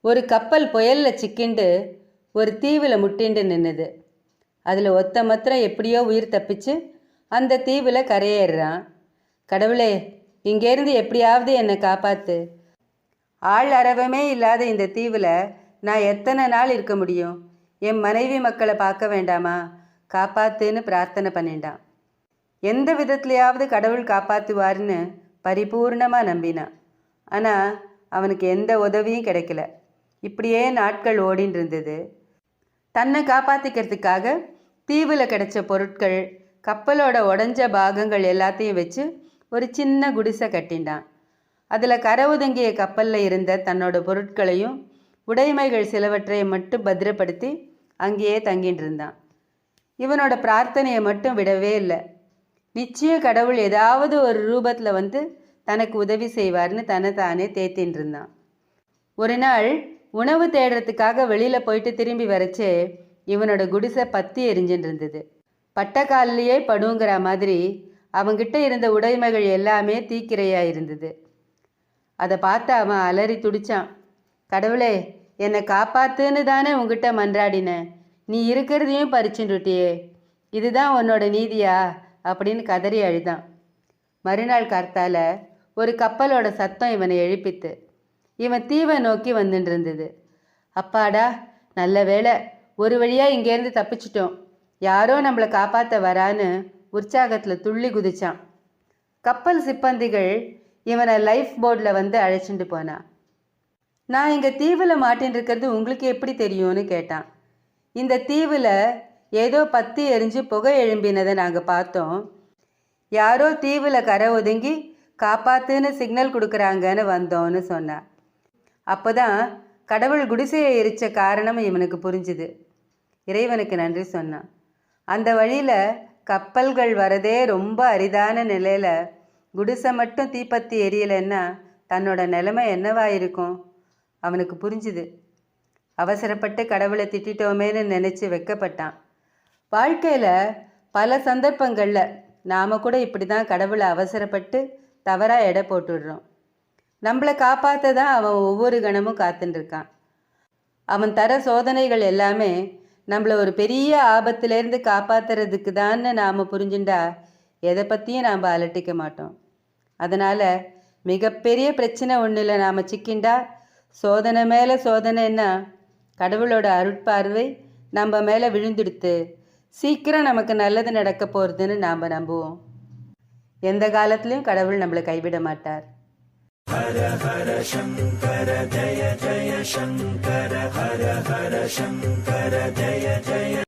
ஒரு கப்பல் புயல்ல சிக்கிண்டு ஒரு தீவில் முட்டிண்டு நின்னுது. அதில் ஒத்த மாத்திரம் எப்படியோ உயிர் தப்பிச்சு அந்த தீவில் கரையேறுறான். கடவுளே இங்கேருந்து எப்படியாவது என்னை காப்பாத்து. ஆள் அரவமே இல்லாத இந்த தீவில் நான் எத்தனை நாள் இருக்க முடியும்? என் மனைவி மக்களை பார்க்க வேண்டாமா? காப்பாத்துன்னு பிரார்த்தனை பண்ணிட்டான். எந்த விதத்துலையாவது கடவுள் காப்பாற்றுவார்னு பரிபூர்ணமாக நம்பினான் ஆனால் அவனுக்கு எந்த உதவியும் கிடைக்கல. இப்படியே நாட்கள் ஓடின்னு இருந்தது தன்னை காப்பாற்றிக்கிறதுக்காக தீவில் கிடைச்ச பொருட்கள் கப்பலோட உடஞ்ச பாகங்கள் எல்லாத்தையும் வச்சு ஒரு சின்ன குடிசை கட்டினான். அதில் கரை ஒதுங்கிய கப்பலில் இருந்த தன்னோட பொருட்களையும் உடைமைகள் சிலவற்றை மட்டும் பத்திரப்படுத்தி அங்கேயே தங்கிட்டு இருந்தான் இவனோட பிரார்த்தனையை மட்டும் விடவே இல்லை. நிச்சயம் கடவுள் ஏதாவது ஒரு ரூபத்தில் வந்து தனக்கு உதவி செய்வார்னு தன்னை தானே தேத்தின்னு இருந்தான் ஒரு நாள் உணவு தேடுறதுக்காக வெளியில் போயிட்டு திரும்பி வரச்சே இவனோட குடிசை பத்தி எரிஞ்சுட்டு இருந்தது பட்டக்காலிலேயே படுங்கிற மாதிரி அவங்கிட்ட இருந்த உடைமைகள் எல்லாமே தீக்கிரையாக இருந்தது. அதை பார்த்து அவன் அலறி துடிச்சான். கடவுளே என்னை காப்பாத்துன்னு தானே உங்ககிட்ட மன்றாடினேன் நீ இருக்கிறதையும் பறிச்சுட்டுட்டியே இதுதான் உன்னோட நீதியா? அப்படின்னு கதறி அழுதான். மறுநாள் கார்த்தால ஒரு கப்பலோட சத்தம் இவனை எழுப்பித்து இவன் தீவை நோக்கி வந்துட்டு இருந்தது அப்பாடா நல்ல வேளை ஒரு வழியாக இங்கேருந்து தப்பிச்சிட்டோம். யாரோ நம்மளை காப்பாற்ற வரான்னு உற்சாகத்தில் துள்ளி குதிச்சான். கப்பல் சிப்பந்திகள் இவனை லைஃப் போர்டில் வந்து அழைச்சிட்டு போனான் நான் இங்கே தீவில் மாட்டின்னு இருக்கிறது உங்களுக்கு எப்படி தெரியும்னு கேட்டான். இந்த தீவில் ஏதோ பத்தி எரிஞ்சு புகை எழும்பினதை நாங்கள் பார்த்தோம். யாரோ தீவில் கரை ஒதுங்கி காப்பாத்துன்னு சிக்னல் கொடுக்குறாங்கன்னு வந்தோன்னு சொன்னான் அப்போ தான் கடவுள் குடிசையை எரிச்ச காரணம் இவனுக்கு புரிஞ்சுது. இறைவனுக்கு நன்றி சொன்னான் அந்த வழியில் கப்பல்கள் வரதே ரொம்ப அரிதான நிலையில் குடிசை மட்டும் தீப்பத்தி எரியலைன்னா தன்னோட நிலைமை என்னவாயிருக்கும் அவனுக்கு புரிஞ்சுது. அவசரப்பட்டு கடவுளை திட்டிட்டோமேன்னு நினச்சி வெக்கப்பட்டான். வாழ்க்கையில் பல சந்தர்ப்பங்களில் நாம் கூட இப்படி தான் கடவுளை அவசரப்பட்டு தவறாக எடை போட்டுடுறோம். நம்மளை காப்பாற்ற தான் அவன் ஒவ்வொரு கணமும் காத்துட்டுருக்கான் அவன் தர சோதனைகள் எல்லாமே நம்மளை ஒரு பெரிய ஆபத்திலேருந்து காப்பாற்றுறதுக்கு தான்னு நாம் புரிஞ்சுண்டா எதை பற்றியும் நாம் அலட்டிக்க மாட்டோம். அதனால் மிகப்பெரிய பிரச்சனை ஒன்றில் நாம் சிக்கிண்டா சோதனை மேலே சோதனைன்னா கடவுளோட அருட்பார்வை நம்ம மேலே விழுந்துடுத்து சீக்கிரம் நமக்கு நல்லது நடக்க போகிறதுன்னு நாம் நம்புவோம். எந்த காலத்துலேயும் கடவுள் நம்மளை கைவிட மாட்டார். ஹர ஹர சங்கர ஜய ஜய சங்கர ஹர ஹர சங்கர ஜய ஜய